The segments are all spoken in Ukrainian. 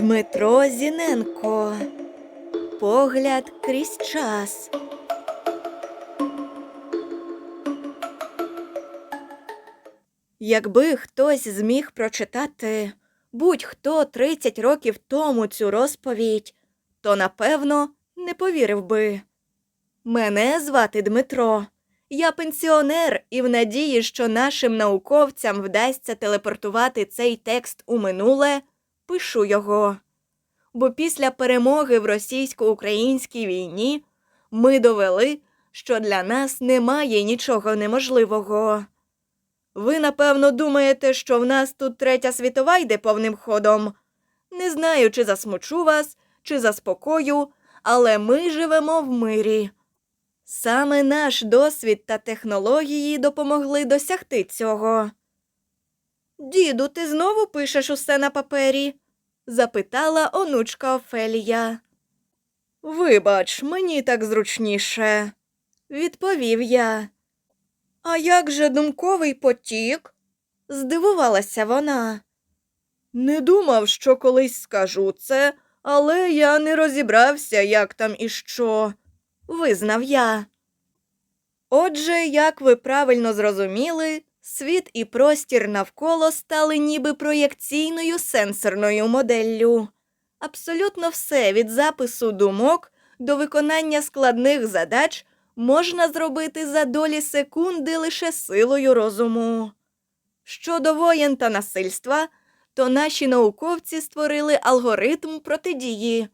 Дмитро Зіненко. Погляд крізь час. Якби хтось зміг прочитати будь-хто 30 років тому цю розповідь, то напевно не повірив би. Мене звати Дмитро. Я пенсіонер і в надії, що нашим науковцям вдасться телепортувати цей текст у минуле, пишу його. Бо після перемоги в російсько-українській війні ми довели, що для нас немає нічого неможливого. Ви, напевно, думаєте, що в нас тут третя світова йде повним ходом. Не знаю, чи засмучу вас, чи заспокою, але ми живемо в мирі. Саме наш досвід та технології допомогли досягти цього. Діду, ти знову пишеш усе на папері? запитала онучка Офелія. Вибач, мені так зручніше, відповів я. А як же думковий потік? здивувалася вона. Не думав, що колись скажу це, але я не розібрався, як там і що, визнав я. Отже, як ви правильно зрозуміли, світ і простір навколо стали ніби проєкційною сенсорною моделлю. Абсолютно все від запису думок до виконання складних задач можна зробити за долі секунди лише силою розуму. Щодо воєн та насильства, то наші науковці створили алгоритм протидії.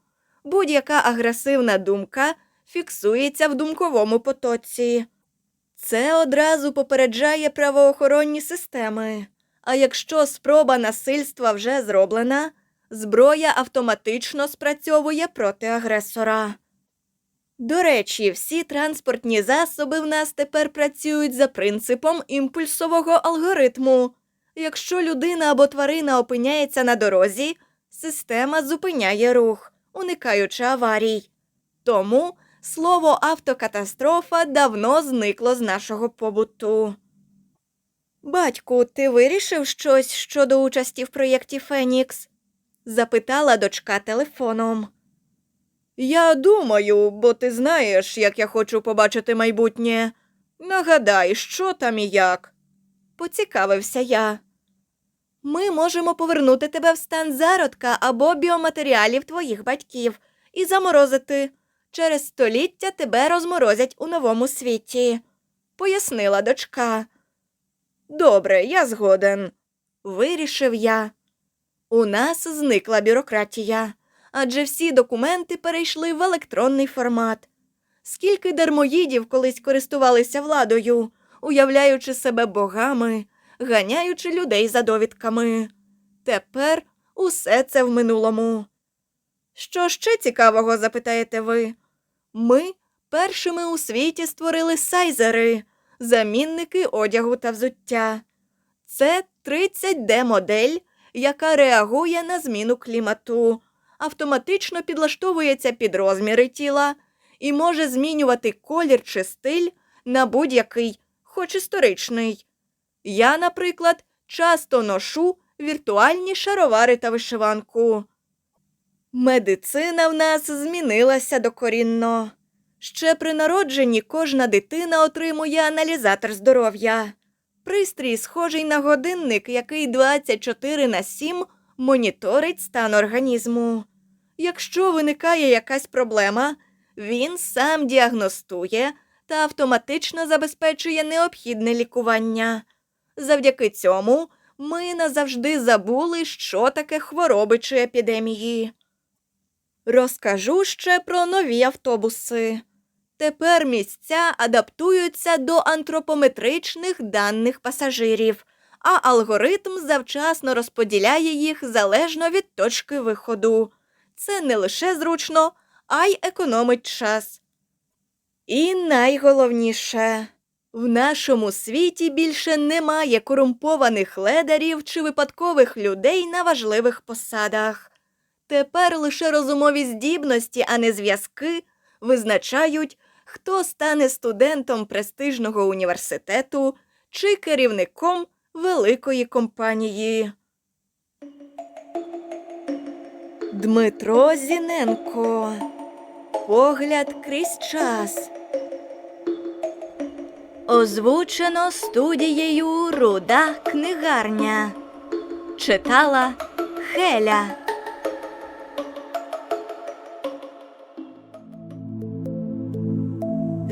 Будь-яка агресивна думка фіксується в думковому потоці. Це одразу попереджає правоохоронні системи. А якщо спроба насильства вже зроблена, зброя автоматично спрацьовує проти агресора. До речі, всі транспортні засоби в нас тепер працюють за принципом імпульсового алгоритму. Якщо людина або тварина опиняється на дорозі, система зупиняє рух, уникаючи аварій. Тому слово автокатастрофа давно зникло з нашого побуту. Батьку, ти вирішив щось щодо участі в проєкті Фенікс? запитала дочка телефоном. Я думаю, бо ти знаєш, як я хочу побачити майбутнє. Нагадай, що там і як. Поцікавився я. Ми можемо повернути тебе в стан зародка або біоматеріалів твоїх батьків і заморозити. Через століття тебе розморозять у новому світі, пояснила дочка. Добре, я згоден, вирішив я. У нас зникла бюрократія, адже всі документи перейшли в електронний формат. Скільки дармоїдів колись користувалися владою, уявляючи себе богами, ганяючи людей за довідками. Тепер усе це в минулому. Що ще цікавого, запитаєте ви? Ми першими у світі створили сайзери, замінники одягу та взуття. Це 30D модель, яка реагує на зміну клімату, автоматично підлаштовується під розміри тіла і може змінювати колір чи стиль на будь-який, хоч історичний. Я, наприклад, часто ношу віртуальні шаровари та вишиванку. Медицина в нас змінилася докорінно. Ще при народженні кожна дитина отримує аналізатор здоров'я. Пристрій схожий на годинник, який 24 на 7 моніторить стан організму. Якщо виникає якась проблема, він сам діагностує та автоматично забезпечує необхідне лікування. Завдяки цьому ми назавжди забули, що таке хвороби чи епідемії. Розкажу ще про нові автобуси. Тепер місця адаптуються до антропометричних даних пасажирів, а алгоритм завчасно розподіляє їх залежно від точки виходу. Це не лише зручно, а й економить час. І найголовніше в нашому світі більше немає корумпованих ледарів чи випадкових людей на важливих посадах. Тепер лише розумові здібності, а не зв'язки, визначають, хто стане студентом престижного університету чи керівником великої компанії. Дмитро Зіненко. Погляд крізь час. Озвучено студією Руда книгарня. Читала Хеля.